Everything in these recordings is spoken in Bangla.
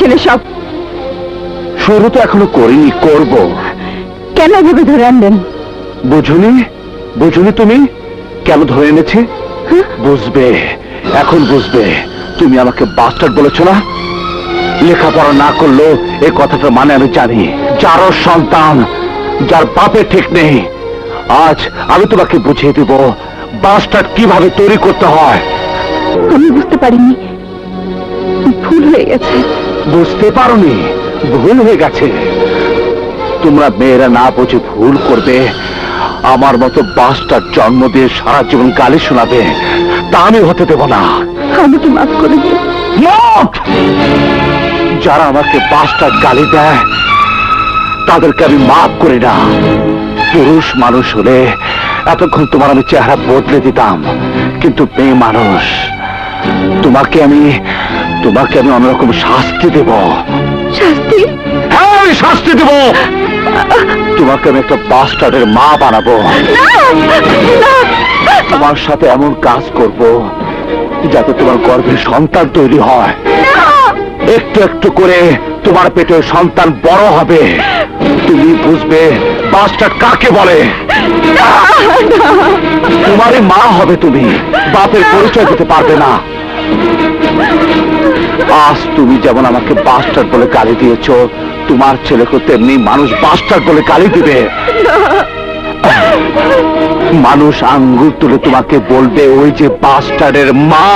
ছেলে সব? শুরু তো এখনও করিনি করব। কেন ভেবে ধরে আনলেন? বুঝুনি বুঝুনি তুমি? কেন ধরে এনেছি? হ্যাঁ? বুঝবে এখন বুঝবে। তুমি আমাকে বাস্টার্ড বলেছ না? লেখাপড়া না করলেও এই কথাটা মানে আমি জানি। যারও সন্তান যার বাপের ঠিক নেই। আজ আমি তোমাকে বুঝিয়ে দিব বাস্টার্ড কীভাবে তৈরি করতে হয়। আমি বুঝতে পারিনি। ভুল হয়ে গেছে। বুঝতে পারোনি ভুল হয়ে গেছে। তোমরা মেয়েরা না বুঝে ভুল করবে আমার মতো বাসটার জন্ম দিয়ে সারা জীবন গালি শোনাবে তা আমি হতে দেব না। আমাকে মাফ করে যারা আমাকে বাসটার গালি দেয় তাদেরকে আমি মাফ করি না। পুরুষ মানুষ হলে এতক্ষণ তোমার আমি চেহারা বদলে দিতাম কিন্তু মেয়ে মানুষ তোমাকে আমি তোমাকে আমি অন্যরকম শাস্তি দেব। শাস্তি? হ্যাঁ আমি শাস্তি দেব। তোমাকে আমি একটা বাস্টারের মা বানাবো। তোমার সাথে এমন কাজ করব যাতে তোমার গর্ভে সন্তান তৈরি হয়। একটু একটু করে তোমার পেটে সন্তান বড় হবে। তুমি বুঝবে বাস্টার কাকে বলে? তোমারই মা হবে তুমি। বাপের পরিচয় দিতে পারবে না। আজ তুমি যেমন আমাকে বাস্টার বলে গালি দিয়েছ, তোমার ছেলেকে তেমনি মানুষ বাস্টার বলে গালি দিবে। মানুষ আঙ্গুল তুলে তোমাকে বলবে, ওই যে বাস্টারের মা।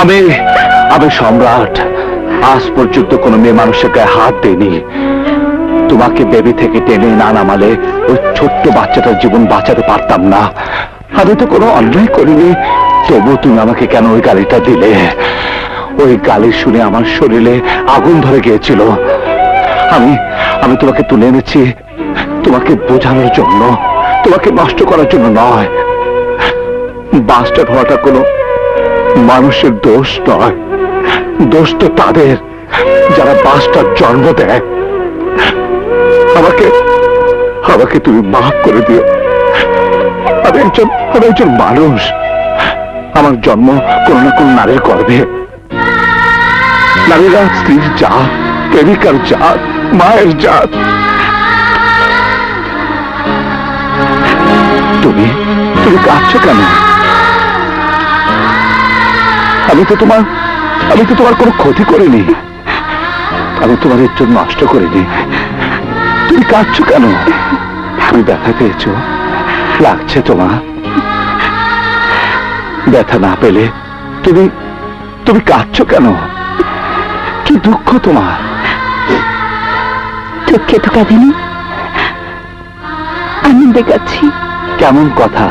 আমি আমি সম্রাট। আজ পর্যন্ত কোনো মেয়ে মানুষের গায়ে হাত দেয়নি। তোমাকে বেবি থেকে টেনে না নামালে ওই ছোট্ট বাচ্চাটার জীবন বাঁচাতে পারতাম না। আমি তো কোনো অন্যায় করিনি তবু তুমি আমাকে কেন ওই গালিটা দিলে? ওই গালি শুনে আমার শরীরে আগুন ধরে গিয়েছিল। আমি আমি তোমাকে তুলে এনেছি, তোমাকে বোঝানোর জন্য, তোমাকে নষ্ট করার জন্য নয়। বাস্টার হওয়াটা কোনো মানুষের দোষ নয়। দোষ তো তাদের। যারা বাসটার জন্ম দেয়, আমাকে আমাকে তুমি মাফ করে দিও। আমি একজন আমি একজন মানুষ। আমার জন্ম কোন না কোন নারীর গর্ভে। নারীরা স্ত্রীর জাত, প্রেমিকার জাত, মায়ের জাত। তুমি তুমি কাঁদছো কেন? আমি তো তোমার আমি তো তোমার কোনো ক্ষতি করিনি? আমি তোমার ইজ্জত নষ্ট করিনি। তুমি কাঁদছো কেন? তুমি ব্যথা পেয়েছ। লাগছে তোমার। ব্যথা না পেলে তুমি তুমি কাঁদছো কেন? কি দুঃখ তোমার। দুঃখে তো কাঁদিনি। আনন্দে কাছি কেমন কথা।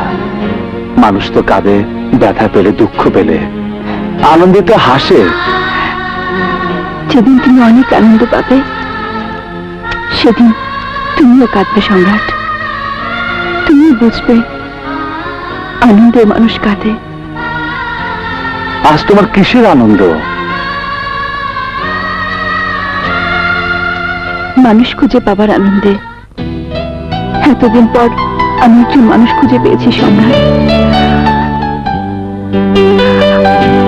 মানুষ তো কাঁদে ব্যথা পেলে দুঃখ পেলে। আনন্দে তো হাসে। যেদিন তুমি অনেক আনন্দ পাবে সেদিন তুমিও কাঁদবে সম্রাট। তুমি বুঝবে আনন্দে মানুষ কাঁদে। আজ তোমার কিসের আনন্দ? মানুষ খুঁজে পাবার আনন্দে। এতদিন পর আমি একজন মানুষ খুঁজে পেয়েছি সম্রাট।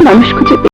মানুষ খুঁজে পেয়ে-